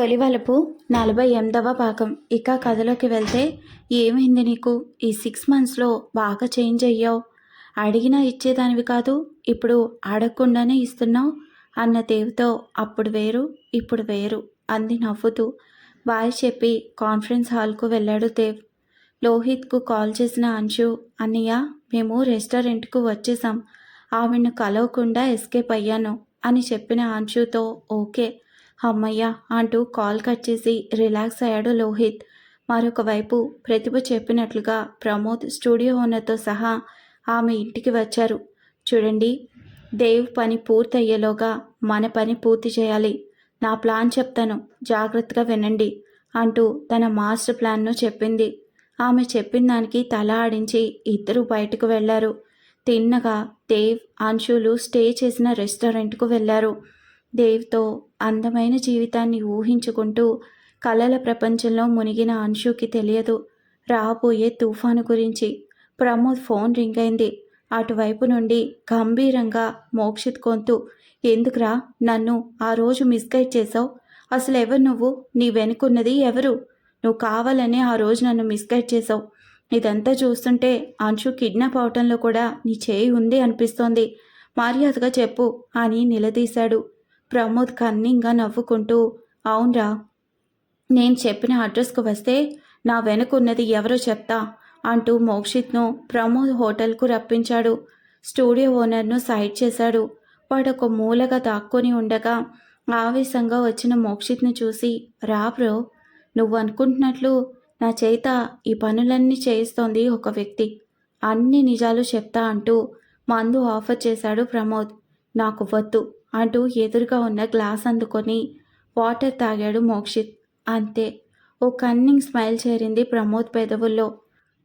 తొలివలపు నలభై ఎనిమిదవ భాగం. ఇక కథలోకి వెళ్తే ఏమైంది నీకు? ఈ సిక్స్ మంత్స్లో బాగా చేంజ్ అయ్యావు. అడిగినా ఇచ్చేదానివి కాదు. ఇప్పుడు అడగకుండానే ఇస్తున్నావు. అన్న దేవ్తో అప్పుడు వేరు ఇప్పుడు వేరు అంది నవ్వుతూ. బాయ్ చెప్పి కాన్ఫరెన్స్ హాల్కు వెళ్ళాడు దేవ్. లోహిత్కు కాల్ చేసిన అంశు అన్నయ్య మేము రెస్టారెంట్కు వచ్చేసాం ఆవిడను కలవకుండా ఎస్కేప్ అయ్యాను అని చెప్పిన అంశుతో ఓకే అమ్మయ్య అంటూ కాల్ కట్ చేసి రిలాక్స్ అయ్యాడు లోహిత్. మరొక వైపు ప్రతిభ చెప్పినట్లుగా ప్రమోద్ స్టూడియో ఓనర్తో సహా ఆమె ఇంటికి వచ్చారు. చూడండి దేవ్ పని పూర్తయ్యేలోగా మన పని పూర్తి చేయాలి. నా ప్లాన్ చెప్తాను జాగ్రత్తగా వినండి అంటూ తన మాస్టర్ ప్లాన్ను చెప్పింది. ఆమె చెప్పిన దానికి తల ఆడించి ఇద్దరు బయటకు వెళ్ళారు తిన్నగా దేవ్ అంశులు స్టే చేసిన రెస్టారెంట్కు వెళ్ళారు దేవ్తో అందమైన జీవితాన్ని ఊహించుకుంటూ కలల ప్రపంచంలో మునిగిన అంశుకి తెలియదు. రాబోయే తుఫాను గురించి ప్రమోద్ ఫోన్ రింగ్ అయింది. అటువైపు నుండి గంభీరంగా మోక్షిత్ కొంతు ఎందుకురా? నన్ను ఆ రోజు మిస్గైడ్ చేసావు అసలు ఎవరు నువ్వు? నీ వెనుకున్నది ఎవరు? నువ్వు కావాలనే ఆ రోజు నన్ను మిస్గైడ్ చేసావు ఇదంతా చూస్తుంటే అంశు కిడ్నాప్ అవటంలో కూడా నీ చేయి ఉంది అనిపిస్తోంది. మర్యాదగా చెప్పు అని నిలదీశాడు. ప్రమోద్ కన్నింగా నవ్వుకుంటూ అవునరా నేను చెప్పిన అడ్రస్కు వస్తే నా వెనుకున్నది ఎవరో చెప్తా అంటూ మోక్షిత్ను ప్రమోద్ హోటల్కు రప్పించాడు. స్టూడియో ఓనర్ను సైడ్ చేశాడు. వాడొక మూలగా దాక్కొని ఉండగా ఆవేశంగా వచ్చిన మోక్షిత్ను చూసి రా బ్రో నువ్వు అనుకుంటున్నట్లు నా చేత ఈ పనులన్నీ చేయిస్తోంది ఒక వ్యక్తి. అన్ని నిజాలు చెప్తా అంటూ మందు ఆఫర్ చేశాడు ప్రమోద్. నాకు వద్దు అంటూ ఎదురుగా ఉన్న గ్లాస్ అందుకొని వాటర్ తాగాడు మోక్షిత్. అంతే. ఓ కన్నింగ్ స్మైల్ చేరింది ప్రమోద్ పెదవుల్లో.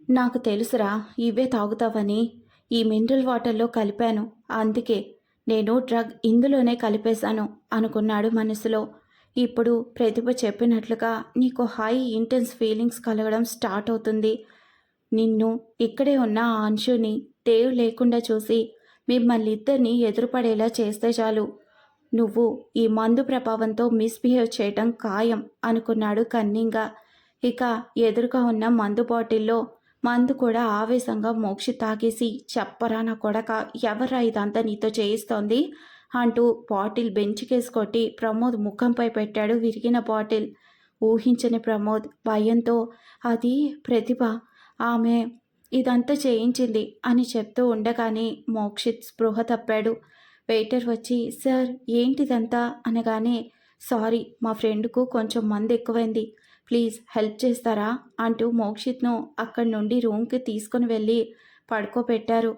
నాకు తెలుసురా ఇవే తాగుతావని. ఈ మినరల్ వాటర్లో కలిపాను. అందుకే నేను డ్రగ్ ఇందులోనే కలిపేశాను అనుకున్నాడు మనసులో. ఇప్పుడు ప్రతిభ చెప్పినట్లుగా నీకు హై ఇంటెన్స్ ఫీలింగ్స్ కలగడం స్టార్ట్ అవుతుంది. నిన్ను ఇక్కడే ఉన్న ఆ అంశుని లేకుండా చూసి మిమ్మల్ని ఇద్దరిని ఎదురుపడేలా చేస్తే చాలు. నువ్వు ఈ మందు ప్రభావంతో మిస్బిహేవ్ చేయటం ఖాయం అనుకున్నాడు కన్నింగా. ఇక ఎదురుగా ఉన్న మందు బాటిల్లో మందు కూడా ఆవేశంగా మోక్షి తాగేసి చెప్పరా నా కొడక ఎవరా ఇదంతా నీతో చేయిస్తోంది? అంటూ బాటిల్ బెంచ్కేసి కొట్టి ప్రమోద్ ముఖంపై పెట్టాడు విరిగిన బాటిల్. ఊహించని ప్రమోద్ భయంతో అది ప్రతిభ. ఆమె ఇదంతా చేయించింది అని చెప్తూ ఉండగానే మోక్షిత్ స్పృహ తప్పాడు. వెయిటర్ వచ్చి సార్ ఏంటిదంతా? అనగానే సారీ మా ఫ్రెండ్కు కొంచెం మంది ఎక్కువైంది. ప్లీజ్ హెల్ప్ చేస్తారా? అంటూ మోక్షిత్ను అక్కడి నుండి రూమ్కి తీసుకుని వెళ్ళి పడుకోబెట్టారు.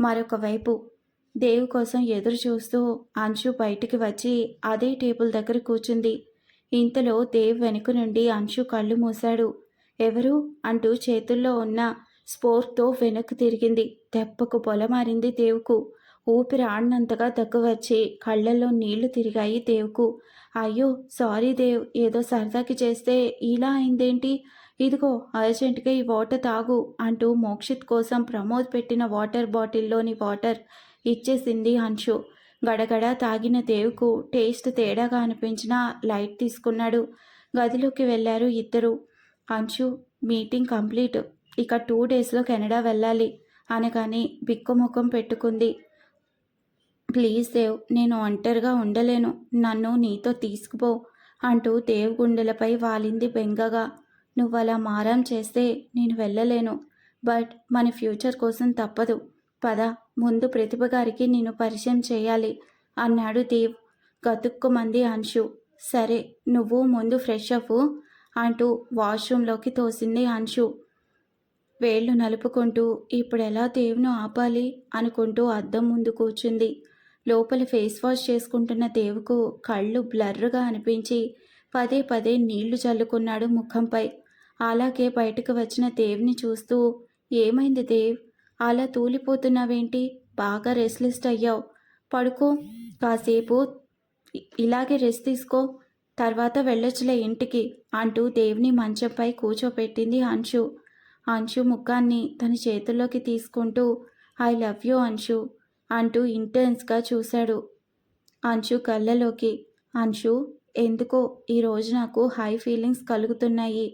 మరొక వైపు దేవ్ కోసం ఎదురు చూస్తూ అంశు బయటికి వచ్చి అదే టేబుల్ దగ్గర కూర్చుంది. ఇంతలో దేవ్ వెనుక నుండి అంశు కళ్ళు మూశాడు. ఎవరు? అంటూ చేతుల్లో ఉన్న స్పోర్ట్తో వెనక్కి తిరిగింది. దెబ్బకు పొలమారింది దేవుకు. ఊపిరి ఆడినంతగా దగ్గు వచ్చి కళ్ళల్లో నీళ్ళు తిరిగాయి దేవుకు. అయ్యో సారీ దేవ్ ఏదో సరదాకి చేస్తే ఇలా అయిందేంటి? ఇదిగో అర్జెంటుగా ఈ వాటర్ తాగు అంటూ మోక్షిత్ కోసం ప్రమోద్ పెట్టిన వాటర్ బాటిల్లోని వాటర్ ఇచ్చేసింది అంశు గడగడ తాగిన దేవుకు టేస్ట్ తేడాగా అనిపించిన లైట్ తీసుకున్నాడు. గదిలోకి వెళ్ళారు ఇద్దరు. Anshu meeting complete. ఇక టూ డేస్లో కెనడా వెళ్ళాలి. అనగానే బిక్కుముఖం పెట్టుకుంది. ప్లీజ్ దేవ్ నేను ఒంటరిగా ఉండలేను. నన్ను నీతో తీసుకుపో అంటూ దేవ్ గుండెలపై వాలింది బెంగగా. నువ్వు అలా మారం చేస్తే నేను వెళ్ళలేను. బట్ మన ఫ్యూచర్ కోసం తప్పదు. పద ముందు ప్రతిభ గారికి నేను పరిచయం చేయాలి అన్నాడు దేవ్. గతుక్కుమంది అంశు. సరే నువ్వు ముందు ఫ్రెష్ అవ్వు అంటూ వాష్రూంలోకి తోసింది అంశు. వేళ్ళు నలుపుకుంటూ ఇప్పుడు ఎలా దేవును ఆపాలి? అనుకుంటూ అద్దం ముందు కూర్చుంది. లోపల ఫేస్ వాష్ చేసుకుంటున్న దేవుకు కళ్ళు బ్లర్రుగా అనిపించి పదే పదే నీళ్ళు చల్లుకున్నాడు ముఖంపై. అలాగే బయటకు వచ్చిన దేవ్ని చూస్తూ ఏమైంది దేవ్? అలా తూలిపోతున్నావేంటి? బాగా రెస్ట్లెస్ట్ అయ్యావు. పడుకో. కాసేపు ఇలాగే రెస్ట్ తీసుకో. తర్వాత వెళ్ళొచ్చులే ఇంటికి అంటూ దేవుని మంచంపై కూర్చోపెట్టింది అంశు అంశు ముఖాన్ని తన చేతుల్లోకి తీసుకుంటూ ఐ లవ్ యూ అంశు అంటూ ఇంటెన్స్గా చూశాడు. అంశు కళ్ళలోకి అంశు ఎందుకో ఈరోజు నాకు హై ఫీలింగ్స్ కలుగుతున్నాయి.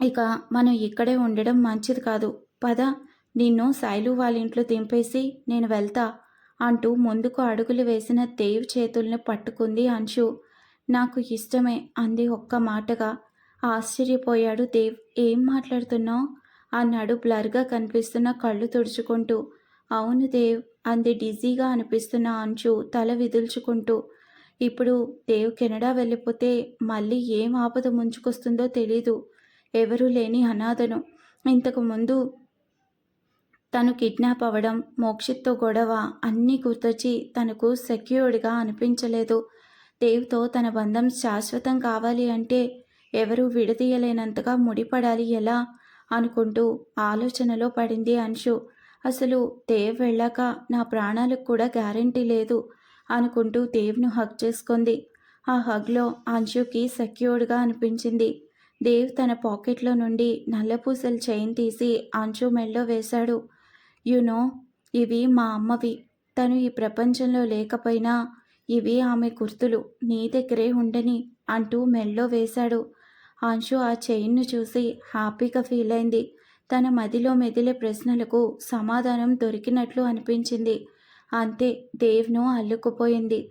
ఇక మనం ఇక్కడే ఉండడం మంచిది కాదు. పద నిన్ను శైలు వాళ్ళ ఇంట్లో దింపేసి నేను వెళ్తా అంటూ ముందుకు అడుగులు వేసిన దేవ్ చేతుల్ని పట్టుకుంది అంశు. నాకు ఇష్టమే అంది ఒక్క మాటగా. ఆశ్చర్యపోయాడు దేవ్. ఏం మాట్లాడుతున్నావు? అన్నాడు బ్లర్గా కనిపిస్తున్న కళ్ళు తుడుచుకుంటూ. అవును దేవ్ అంది డిజీగా అనిపిస్తున్న అంచు తల విదుల్చుకుంటూ. ఇప్పుడు దేవ్ కెనడా వెళ్ళిపోతే మళ్ళీ ఏం ఆపద ముంచుకొస్తుందో తెలీదు. ఎవరూ లేని అనాథను. ఇంతకు ముందు తను కిడ్నాప్ అవ్వడం మోక్షిత్తో గొడవ అన్నీ గుర్తొచ్చి తనకు సెక్యూర్డ్గా అనిపించలేదు. దేవ్తో తన బంధం శాశ్వతం కావాలి అంటే ఎవరూ విడదీయలేనంతగా ముడిపడాలి ఎలా? అనుకుంటూ ఆలోచనలో పడింది అంశు. అసలు దేవ్ వెళ్ళాక నా ప్రాణాలకు కూడా గ్యారంటీ లేదు అనుకుంటూ దేవ్ను హగ్ చేసుకుంది. ఆ హగ్లో అంశుకి సెక్యూర్డ్గా అనిపించింది. దేవ్ తన పాకెట్లో నుండి నల్లపూసల చైన్ తీసి అంచు మెళ్ళో వేశాడు. యునో ఇవి మా అమ్మవి. తను ఈ ప్రపంచంలో లేకపోయినా ఇవి ఆమె గుర్తులు. నీ దగ్గరే ఉండని అంటూ మెళ్ళో వేశాడు. అంశు ఆ చైన్ను చూసి హ్యాపీగా ఫీల్ అయింది. తన మదిలో మెదిలే ప్రశ్నలకు సమాధానం దొరికినట్లు అనిపించింది. అంతే దేవ్ను అల్లుకుపోయింది.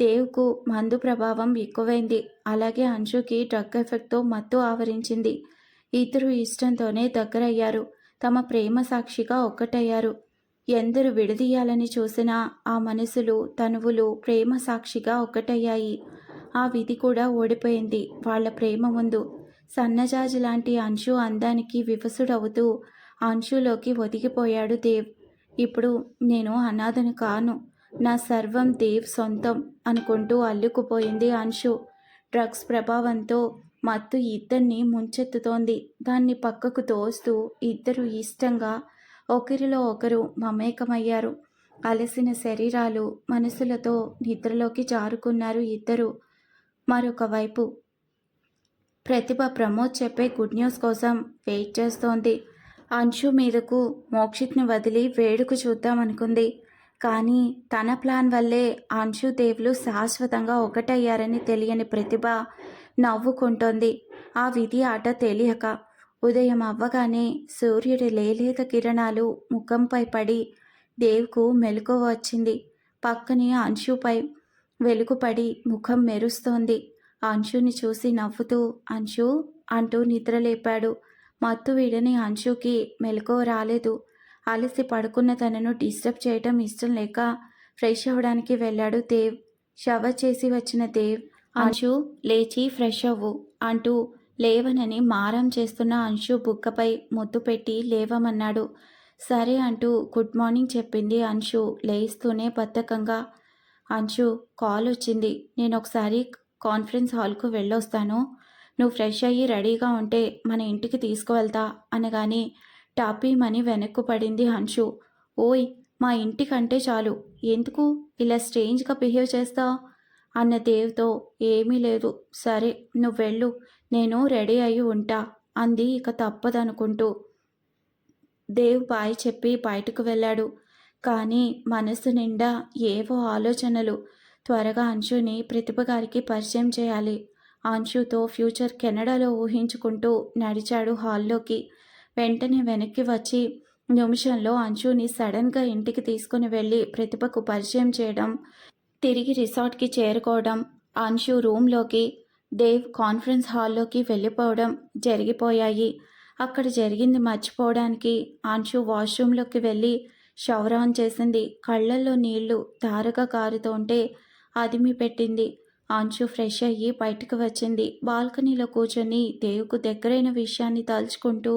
దేవ్కు మందు ప్రభావం ఎక్కువైంది. అలాగే అంశుకి డ్రగ్ ఎఫెక్ట్తో మత్తు ఆవరించింది. ఇద్దరు ఇష్టంతోనే దగ్గరయ్యారు. తమ ప్రేమ సాక్షిగా ఒక్కటయ్యారు. ఎందరు విడదీయాలని చూసినా ఆ మనసులు తనువులు ప్రేమ సాక్షిగా ఒక్కటయ్యాయి. ఆ విధి కూడా ఓడిపోయింది. వాళ్ళ ప్రేమ ముందు సన్నజాజి లాంటి అంశు అందానికి వివసుడవుతూ అంశులోకి ఒదిగిపోయాడు దేవ్. ఇప్పుడు నేను అనాథను కాను. నా సర్వం దేవ్ సొంతం అనుకుంటూ అల్లుకుపోయింది అంశు. డ్రగ్స్ ప్రభావంతో మత్తు ఇద్దరిని ముంచెత్తుతోంది. దాన్ని పక్కకు తోస్తూ ఇద్దరు ఇష్టంగా ఒకరిలో ఒకరు మమేకమయ్యారు. అలసిన శరీరాలు మనసులతో నిద్రలోకి జారుకున్నారు ఇద్దరు. మరొక వైపు. ప్రతిభ ప్రమోద్ చెప్పే గుడ్ న్యూస్ కోసం వెయిట్ చేస్తోంది. అంశు మీదకు మోక్షిత్ని వదిలి వేడుకు చూద్దామనుకుంది. కానీ తన ప్లాన్ వల్లే అంశు దేవులు శాశ్వతంగా ఒకటయ్యారని తెలియని ప్రతిభ నవ్వుకుంటోంది. ఆ విధి ఆట తెలియక ఉదయం అవ్వగానే సూర్యుడి లేలేత కిరణాలు ముఖంపై పడి దేవ్కు మెలకువ వచ్చింది. పక్కనే అంశుపై వెలుగుపడి ముఖం మెరుస్తోంది. అంశుని చూసి నవ్వుతూ అంశు అంటూ నిద్రలేపాడు. మత్తు వీడని అంశుకి మెలకువ రాలేదు. అలసి పడుకున్న తనను డిస్టర్బ్ చేయటం ఇష్టం లేక ఫ్రెష్ అవ్వడానికి వెళ్ళాడు దేవ్. షవర్ చేసి వచ్చిన దేవ్ అంశు! లేచి ఫ్రెష్ అవ్వు అంటూ లేవనని మారం చేస్తున్న అంశు బుక్కపై ముద్దు పెట్టి లేవమన్నాడు. సరే అంటూ గుడ్ మార్నింగ్ చెప్పింది అంశు. లేస్తూనే బద్ధకంగా అంశు కాల్ వచ్చింది. నేను ఒకసారి కాన్ఫరెన్స్ హాల్కు వెళ్ళొస్తాను. నువ్వు ఫ్రెష్ అయ్యి రెడీగా ఉంటే మన ఇంటికి తీసుకువెళ్తా టాపీ టాపీమని వెనక్కు పడింది హన్షు ఓయ్ మా ఇంటికంటే చాలు. ఎందుకు ఇలా స్ట్రేంజ్గా బిహేవ్ చేస్తావు? అన్న దేవ్తో ఏమీ లేదు. సరే నువ్వు వెళ్ళు. నేను రెడీ అయి ఉంటా అంది ఇక తప్పదనుకుంటూ. దేవ్ బాయ్ చెప్పి బయటకు వెళ్ళాడు. కానీ మనసు నిండా ఏవో ఆలోచనలు. త్వరగా అంశుని ప్రతిభ గారికి పరిచయం చేయాలి. అంశుతో ఫ్యూచర్ కెనడాలో ఊహించుకుంటూ నడిచాడు హాల్లోకి. వెంటనే వెనక్కి వచ్చి నిమిషంలో అంశుని సడన్గా ఇంటికి తీసుకుని వెళ్ళి ప్రతిభకు పరిచయం చేయడం తిరిగి రిసార్ట్కి చేరుకోవడం అంశు రూమ్లోకి దేవ్ కాన్ఫరెన్స్ హాల్లోకి వెళ్ళిపోవడం జరిగిపోయాయి. అక్కడ జరిగింది మర్చిపోవడానికి అంశు వాష్రూమ్లోకి వెళ్ళి షవర్ ఆన్ చేసింది. కళ్ళల్లో నీళ్ళు ధారగా కారుతోంటే అదిమి పెట్టింది. అంశు ఫ్రెష్ అయ్యి బయటకు వచ్చింది. బాల్కనీలో కూర్చొని దేవుకు దగ్గరైన విషయాన్ని తలుచుకుంటూ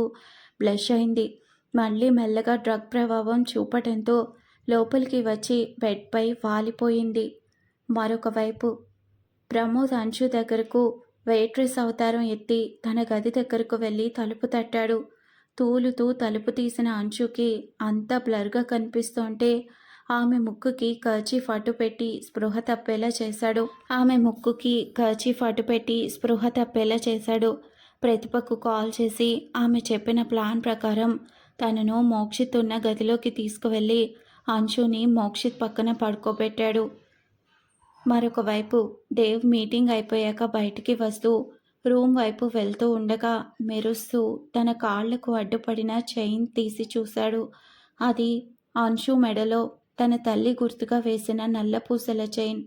బ్లష్ అయింది. మళ్ళీ మెల్లగా డ్రగ్ ప్రభావం చూపటంతో లోపలికి వచ్చి బెడ్పై వాలిపోయింది. మరొకవైపు ప్రమోద్ అంశు దగ్గరకు వెయిట్రెస్ అవతారం ఎత్తి తన గది దగ్గరకు వెళ్ళి తలుపు తట్టాడు. తూలుతూ తలుపు తీసిన అంచుకి అంతా బ్లర్గా కనిపిస్తుంటే ఆమె ముక్కుకి కర్చీఫ్ పెట్టి స్పృహ తప్పేలా చేశాడు. ఆమె ముక్కుకి కర్చీఫ్ పెట్టి స్పృహ తప్పేలా చేశాడు. ప్రతిభకు కాల్ చేసి ఆమె చెప్పిన ప్లాన్ ప్రకారం తనను మోక్షిత్ ఉన్న గదిలోకి తీసుకువెళ్ళి అంశుని మోక్షిత్ పక్కన పడుకోబెట్టాడు. మరొకవైపు దేవ్ మీటింగ్ అయిపోయాక బయటికి వస్తూ రూమ్ వైపు వెళ్తూ ఉండగా మెరుస్తూ తన కాళ్ళకు అడ్డుపడిన చైన్ తీసి చూశాడు. అది అంశు మెడలో తన తల్లి గుర్తుగా వేసిన నల్ల పూసల చైన్.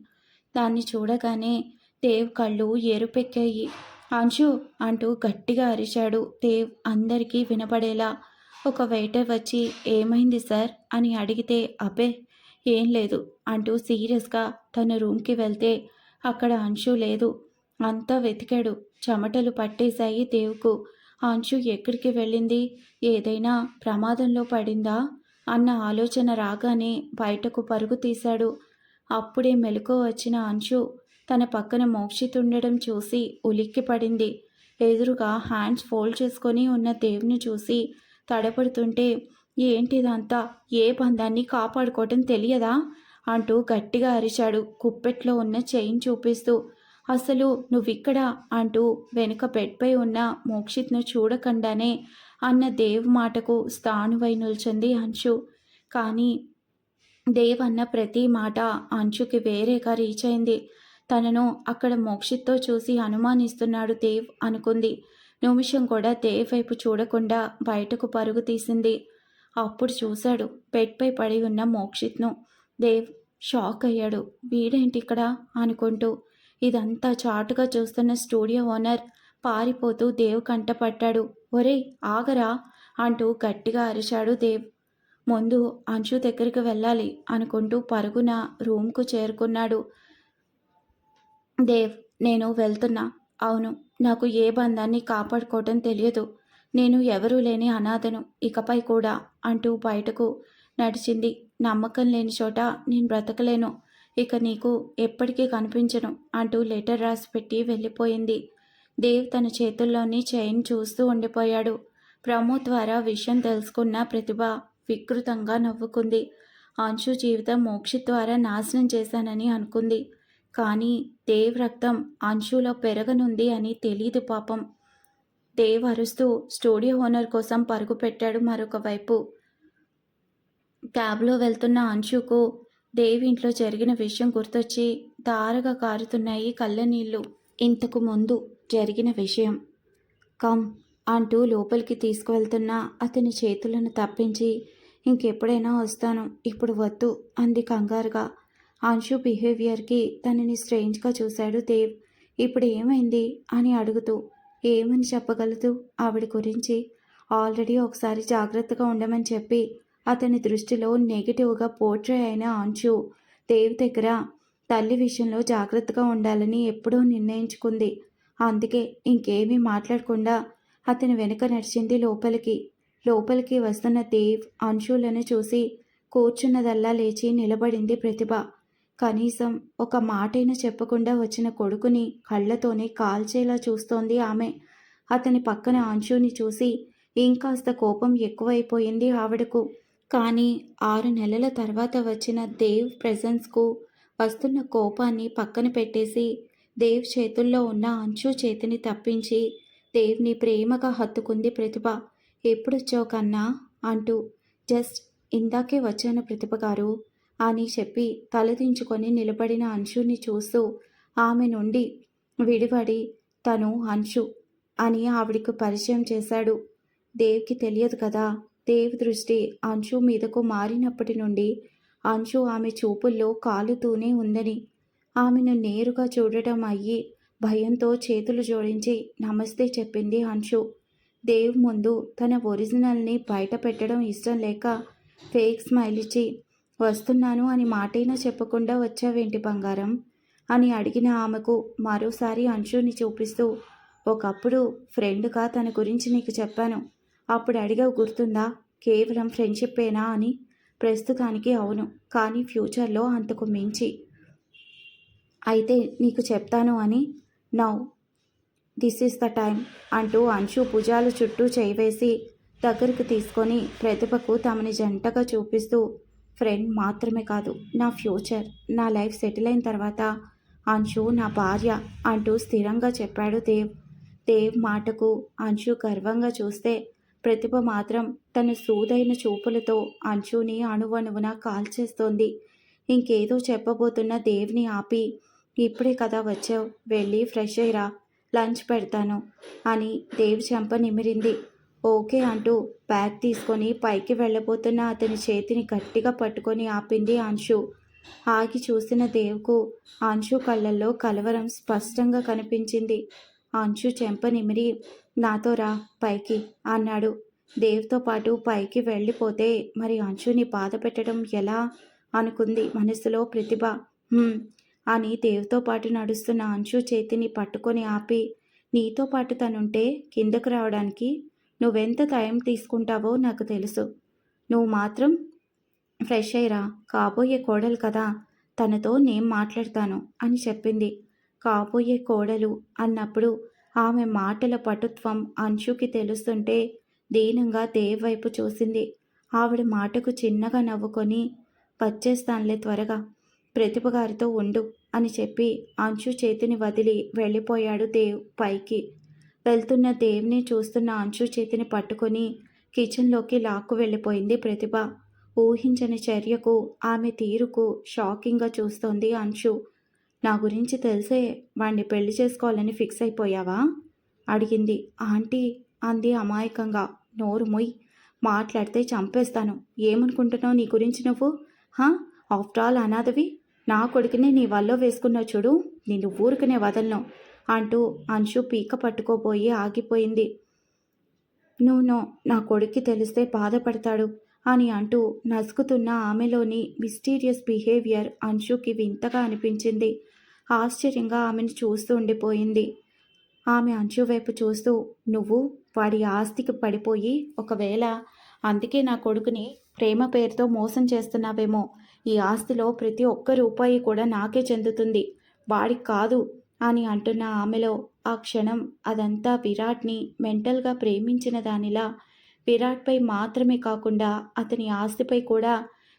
దాన్ని చూడగానే దేవ్ కళ్ళు ఎరుపెక్కాయి అంశు అంటూ గట్టిగా అరిచాడు. దేవ్ అందరికీ వినపడేలా ఒక వెయిటర్ వచ్చి ఏమైంది సార్? అని అడిగితే అబ్బే ఏం లేదు అంటూ సీరియస్గా తన రూమ్కి వెళ్తే అక్కడ అంశు లేదు. అంతా వెతికాడు. చెమటలు పట్టేశాయి దేవుకు. అంశు ఎక్కడికి వెళ్ళింది? ఏదైనా ప్రమాదంలో పడిందా? అన్న ఆలోచన రాగానే బయటకు పరుగు తీశాడు. అప్పుడే మెలకు వచ్చిన అంశు తన పక్కన మోక్షితుండడం చూసి ఉలిక్కి పడింది. ఎదురుగా హ్యాండ్స్ ఫోల్డ్ చేసుకొని ఉన్న దేవుని చూసి తడపడుతుంటే ఏంటిదంతా? ఏ బంధాన్ని కాపాడుకోవటం తెలియదా? అంటూ గట్టిగా అరిచాడు. కుప్పెట్లో ఉన్న చైన్ చూపిస్తూ అసలు నువ్విక్కడ అంటూ వెనుక బెడ్పై ఉన్న మోక్షిత్ను చూడకుండానే అన్న దేవ్ మాటకు స్థానువై నిల్చుంది అంశు. కానీ దేవ్ అన్న ప్రతి మాట అంశుకి వేరేగా రీచ్ అయింది. తనను అక్కడ మోక్షిత్తో చూసి అనుమానిస్తున్నాడు దేవ్ అనుకుంది. నిమిషం కూడా దేవ్ వైపు చూడకుండా బయటకు పరుగు తీసింది. అప్పుడు చూశాడు బెడ్పై పడి ఉన్న మోక్షిత్ను. దేవ్ షాక్ అయ్యాడు. వీడేంటి ఇక్కడ అనుకుంటూ ఇదంతా చాటుగా చూస్తున్న స్టూడియో ఓనర్ పారిపోతూ దేవ్ కంటపడ్డాడు. ఒరేయ్ ఆగరా అంటూ గట్టిగా అరిచాడు దేవ్. ముందు అంశు దగ్గరికి వెళ్ళాలి అనుకుంటూ పరుగున రూమ్కు చేరుకున్నాడు దేవ్. నేను వెళ్తున్నా. అవును నాకు ఏ బంధాన్ని కాపాడుకోవటం తెలియదు. నేను ఎవరూ లేని అనాథను ఇకపై కూడా అంటూ బయటకు నడిచింది. నమ్మకం లేని చోట నేను బ్రతకలేను. ఇక నీకు ఎప్పటికీ కనిపించను అంటూ లెటర్ రాసి పెట్టి వెళ్ళిపోయింది. దేవ్ తన చేతుల్లోని చైన్ చూస్తూ ఉండిపోయాడు. ప్రమోద్ ద్వారా విషయం తెలుసుకున్న ప్రతిభ వికృతంగా నవ్వుకుంది. అంశు జీవితం మోక్షి ద్వారా నాశనం చేశానని అనుకుంది. కానీ దేవ్ రక్తం అంశులో పెరగనుంది అని తెలియదు పాపం. దేవ్ అరుస్తూ స్టూడియో ఓనర్ కోసం పరుగు పెట్టాడు మరొక వైపు. క్యాబ్లో వెళ్తున్న అంశుకు దేవి ఇంట్లో జరిగిన విషయం గుర్తొచ్చి దారగా కారుతున్నాయి కళ్ళ నీళ్ళు ఇంతకు ముందు జరిగిన విషయం. కమ్ అంటూ లోపలికి తీసుకువెళ్తున్న అతని చేతులను తప్పించి ఇంకెప్పుడైనా వస్తాను. ఇప్పుడు వద్దు అంది కంగారుగా. అంశు బిహేవియర్కి తనని స్ట్రేంజ్గా చూశాడు దేవ్. ఇప్పుడు ఏమైంది? అని అడుగుతూ. ఏమని చెప్పగలదు? ఆవిడ గురించి. ఆల్రెడీ ఒకసారి జాగ్రత్తగా ఉండమని చెప్పి అతని దృష్టిలో నెగిటివ్గా పోర్ట్రే అయిన అంశు దేవ్ దగ్గర తల్లి విషయంలో జాగ్రత్తగా ఉండాలని ఎప్పుడో నిర్ణయించుకుంది. అందుకే ఇంకేమీ మాట్లాడకుండా అతని వెనుక నడిచింది లోపలికి. లోపలికి వస్తున్న దేవ్ అంశులను చూసి కూర్చున్నదల్లా లేచి నిలబడింది ప్రతిభ. కనీసం ఒక మాటైనా చెప్పకుండా వచ్చిన కొడుకుని కళ్ళతోనే కాల్చేలా చూస్తోంది ఆమె. అతని పక్కన అంశుని చూసి ఇంకాస్త కోపం ఎక్కువైపోయింది ఆవిడకు. కానీ ఆరు నెలల తర్వాత వచ్చిన దేవ్ ప్రెజెన్స్కు వస్తున్న కోపాన్ని పక్కన పెట్టేసి దేవ్ చేతుల్లో ఉన్న అంచు చేతిని తప్పించి దేవ్ని ప్రేమగా హత్తుకుంది ప్రతిభ. ఎప్పుడొచ్చావు కన్నా? అంటూ జస్ట్ ఇందాకే వచ్చాను ప్రతిభ గారు అని చెప్పి తలదించుకొని నిలబడిన అంశుని చూస్తూ ఆమె నుండి విడిపడి తను అంశు అని ఆవిడకు పరిచయం చేశాడు. దేవ్కి తెలియదు కదా? దేవ్ దృష్టి అంశు మీదకు మారినప్పటి నుండి అంశు ఆమె చూపుల్లో కాలుతూనే ఉందని. ఆమెను నేరుగా చూడటం అయ్యి భయంతో చేతులు జోడించి నమస్తే చెప్పింది అంశు. దేవ్ ముందు తన ఒరిజినల్ని బయట పెట్టడం ఇష్టం లేక ఫేక్ స్మైల్ ఇచ్చి వస్తున్నాను అని మాటైనా చెప్పకుండా వచ్చావేంటి బంగారం? అని అడిగిన ఆమెకు మరోసారి అంశుని చూపిస్తూ ఒకప్పుడు ఫ్రెండ్గా తన గురించి నీకు చెప్పాను. అప్పుడు అడిగావు గుర్తుందా? కేవలం ఫ్రెండ్షిప్పేనా అని. ప్రస్తుతానికి అవును కానీ ఫ్యూచర్లో అంతకు మించి. అయితే నీకు చెప్తాను అని. Now this is the time అంటూ అంశు భుజాల చుట్టూ చేయివేసి దగ్గరికి తీసుకొని ప్రతిభకు తమని జంటగా చూపిస్తూ ఫ్రెండ్ మాత్రమే కాదు నా ఫ్యూచర్ నా లైఫ్ సెటిల్ అయిన తర్వాత అంశు నా భార్య అంటూ స్థిరంగా చెప్పాడు దేవ్. దేవ్ మాటకు అంశు గర్వంగా చూస్తే ప్రతిభ మాత్రం తన సూదైన చూపులతో అంశుని అణువణువున కాల్చేస్తోంది. ఇంకేదో చెప్పబోతున్న దేవ్ని ఆపి ఇప్పుడే కదా వచ్చావు వెళ్ళి ఫ్రెష్ అయ్యిరా లంచ్ పెడతాను అని దేవ్ చెంప నిమిరింది. ఓకే అంటూ బ్యాగ్ తీసుకొని పైకి వెళ్ళబోతున్న అతని చేతిని గట్టిగా పట్టుకొని ఆపింది అంశు. ఆగి చూసిన దేవ్కు అంశు కళ్ళల్లో కలవరం స్పష్టంగా కనిపించింది. అంశు చెంప నిమిరి నాతో రా పైకి అన్నాడు. దేవ్తో పాటు పైకి వెళ్ళిపోతే మరి అంశుని బాధ పెట్టడం ఎలా? అనుకుంది మనసులో ప్రతిభ. అని దేవ్తో పాటు నడుస్తున్న అంశు చేతిని పట్టుకొని ఆపి నీతో పాటు తనుంటే కిందకు రావడానికి నువ్వెంత టైం తీసుకుంటావో నాకు తెలుసు. నువ్వు మాత్రం ఫ్రెష్ అయ్యిరా కాబోయే కోడలు కదా తనతో నేను మాట్లాడతాను అని చెప్పింది. కాబోయే కోడలు అన్నప్పుడు ఆమె మాటల పటుత్వం అంశుకి తెలుస్తుంటే దీనంగా దేవ్ వైపు చూసింది? ఆవిడ మాటకు చిన్నగా నవ్వుకొని వచ్చేస్తానులే త్వరగా ప్రతిభ గారితో ఉండు అని చెప్పి అంశు చేతిని వదిలి వెళ్ళిపోయాడు దేవ్ పైకి. వెళ్తున్న దేవ్ని చూస్తున్న అంశు చేతిని పట్టుకొని కిచెన్లోకి లాక్కు వెళ్ళిపోయింది ప్రతిభ. ఊహించని చర్యకు ఆమె తీరుకు షాకింగ్గా చూస్తోంది అంశు. నా గురించి తెలిసే వాణ్ణి పెళ్ళి చేసుకోవాలని ఫిక్స్ అయిపోయావా? అడిగింది. ఆంటీ అంది అమాయకంగా. నోరు మొయ్. మాట్లాడితే చంపేస్తాను. ఏమనుకుంటున్నావు నీ గురించి నువ్వు? హా? ఆఫ్టర్ ఆల్ అనాథవి. నా కొడుకునే నీ వల్ల వేసుకున్నావు చూడు. నిన్ను ఊరుకునే వదలను అంటూ అంశు పీక పట్టుకోబోయి ఆగిపోయింది. నువ్వు నో. నా కొడుక్కి తెలిస్తే బాధపడతాడు అని అంటూ నసుకుతున్న ఆమెలోని మిస్టీరియస్ బిహేవియర్ అంశుకి వింతగా అనిపించింది. ఆశ్చర్యంగా ఆమెను చూస్తూ ఉండిపోయింది. ఆమె అంచు వైపు చూస్తూ నువ్వు వాడి ఆస్తికి పడిపోయి ఒకవేళ అందుకే నా కొడుకుని ప్రేమ పేరుతో మోసం చేస్తున్నావేమో ఈ ఆస్తిలో ప్రతి ఒక్క రూపాయి కూడా నాకే చెందుతుంది. వాడికి కాదు అని అంటున్న ఆమెలో ఆ క్షణం అదంతా విరాట్ని మెంటల్గా ప్రేమించిన దానిలా. విరాట్పై మాత్రమే కాకుండా అతని ఆస్తిపై కూడా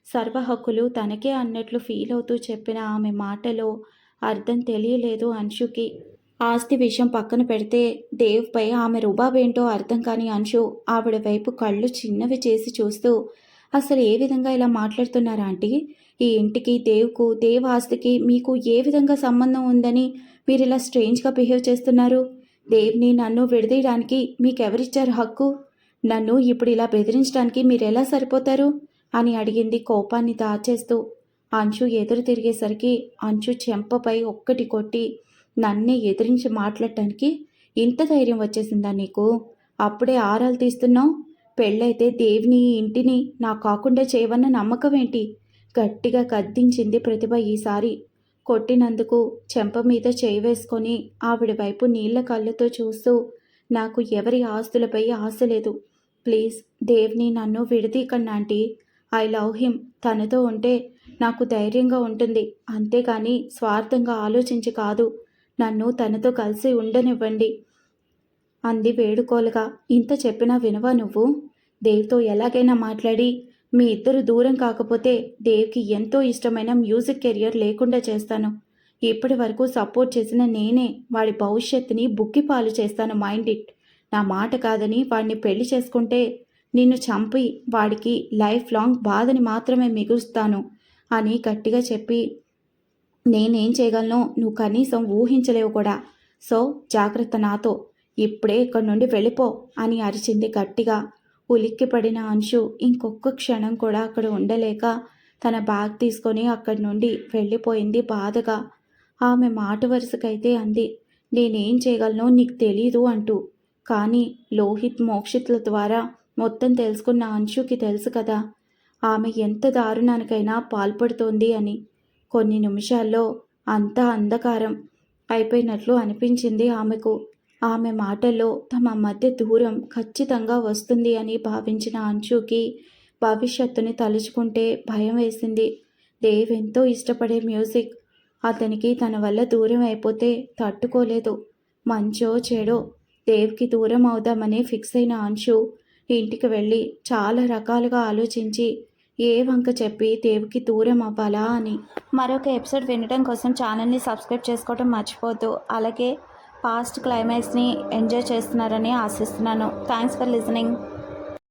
సర్వ హక్కులు తనకే అన్నట్లు ఫీల్ అవుతూ చెప్పిన ఆమె మాటలో అర్థం తెలియలేదు అంశుకి. ఆస్తి విషయం పక్కన పెడితే దేవ్పై ఆమె రుబాబేంటో అర్థం కాని అంశు ఆవిడ వైపు కళ్ళు చిన్నవి చేసి చూస్తూ అసలు ఏ విధంగా ఇలా మాట్లాడుతున్నారా ఆంటీ? ఈ ఇంటికి దేవ్కు దేవ్ ఆస్తికి మీకు ఏ విధంగా సంబంధం ఉందని మీరు ఇలా స్ట్రేంజ్గా బిహేవ్ చేస్తున్నారు? దేవ్ని నన్ను విడదీయడానికి మీకెవరిచ్చారు హక్కు? నన్ను ఇప్పుడు ఇలా బెదిరించడానికి మీరు ఎలా సరిపోతారు? అని అడిగింది కోపాన్ని దాచేస్తూ. అంచు ఎదురు తిరిగేసరికి అంచు చెంపపై ఒక్కటి కొట్టి నన్నే ఎదిరించి మాట్లాడటానికి ఇంత ధైర్యం వచ్చేసిందా నీకు? అప్పుడే ఆరాలు తీస్తున్నావు? పెళ్ళైతే దేవిని ఇంటిని నా కాకుండా చేయవన్న నమ్మకం ఏంటి? గట్టిగా కద్దించింది ప్రతిభ ఈసారి. కొట్టినందుకు చెంప మీద చేయి వేసుకొని ఆవిడ వైపు నీళ్ళ కళ్ళతో చూస్తూ నాకు ఎవరి ఆస్తులపై ఆశ లేదు. ప్లీజ్ దేవ్ని నన్ను విడదీకండి ఆంటీ. I love him. తనతో ఉంటే నాకు ధైర్యంగా ఉంటుంది. అంతేకాని స్వార్థంగా ఆలోచించి కాదు. నన్ను తనతో కలిసి ఉండనివ్వండి. అంది వేడుకోలుగా. ఇంత చెప్పినా వినవా నువ్వు? దేవ్తో ఎలాగైనా మాట్లాడి మీ ఇద్దరు దూరం కాకపోతే దేవ్కి ఎంతో ఇష్టమైన మ్యూజిక్ కెరియర్ లేకుండా చేస్తాను. ఇప్పటి వరకు సపోర్ట్ చేసిన నేనే వాడి భవిష్యత్తుని బుక్కిపాలు చేస్తాను మైండ్ ఇట్. నా మాట కాదని వాడిని పెళ్ళి చేసుకుంటే నిన్ను చంపి వాడికి లైఫ్ లాంగ్ బాధని మాత్రమే మిగులుస్తాను. అని గట్టిగా చెప్పి నేనేం చేయగలను? నువ్వు కనీసం ఊహించలేవు కూడా. సో జాగ్రత్త నాతో. ఇప్పుడే ఇక్కడి నుండి వెళ్ళిపో అని అరిచింది గట్టిగా. ఉలిక్కిపడిన అంశు ఇంకొక క్షణం కూడా అక్కడ ఉండలేక తన బ్యాగ్ తీసుకొని అక్కడి నుండి వెళ్ళిపోయింది బాధగా. ఆమె మాట వరుసకైతే అంది నేనేం చేయగలను? నీకు తెలీదు అంటూ. కానీ లోహిత్ మోక్షిత్ల ద్వారా మొత్తం తెలుసుకున్న అంశుకి తెలుసు కదా ఆమె ఎంత దారుణానికైనా పాల్పడుతోంది అని. కొన్ని నిమిషాల్లో అంతా అంధకారం అయిపోయినట్లు అనిపించింది ఆమెకు. ఆమె మాటల్లో తమ మధ్య దూరం ఖచ్చితంగా వస్తుంది అని భావించిన అంశుకి భవిష్యత్తుని తలుచుకుంటే భయం వేసింది. దేవ్ ఎంతో ఇష్టపడే మ్యూజిక్. అతనికి తన వల్ల దూరం అయిపోతే తట్టుకోలేదు. మంచో చెడో దేవ్కి దూరం అవుదామని ఫిక్స్ అయిన అంశు ఇంటికి వెళ్ళి చాలా రకాలుగా ఆలోచించి ఏ వంక చెప్పి దేవుకి దూరం అవ్వాలా అని. మరొక ఎపిసోడ్ వినడం కోసం ఛానల్ని సబ్స్క్రైబ్ చేసుకోవడం మర్చిపోతూ అలాగే పాస్ట్ క్లైమాక్స్ని ఎంజాయ్ చేస్తున్నారని ఆశిస్తున్నాను. Thanks for listening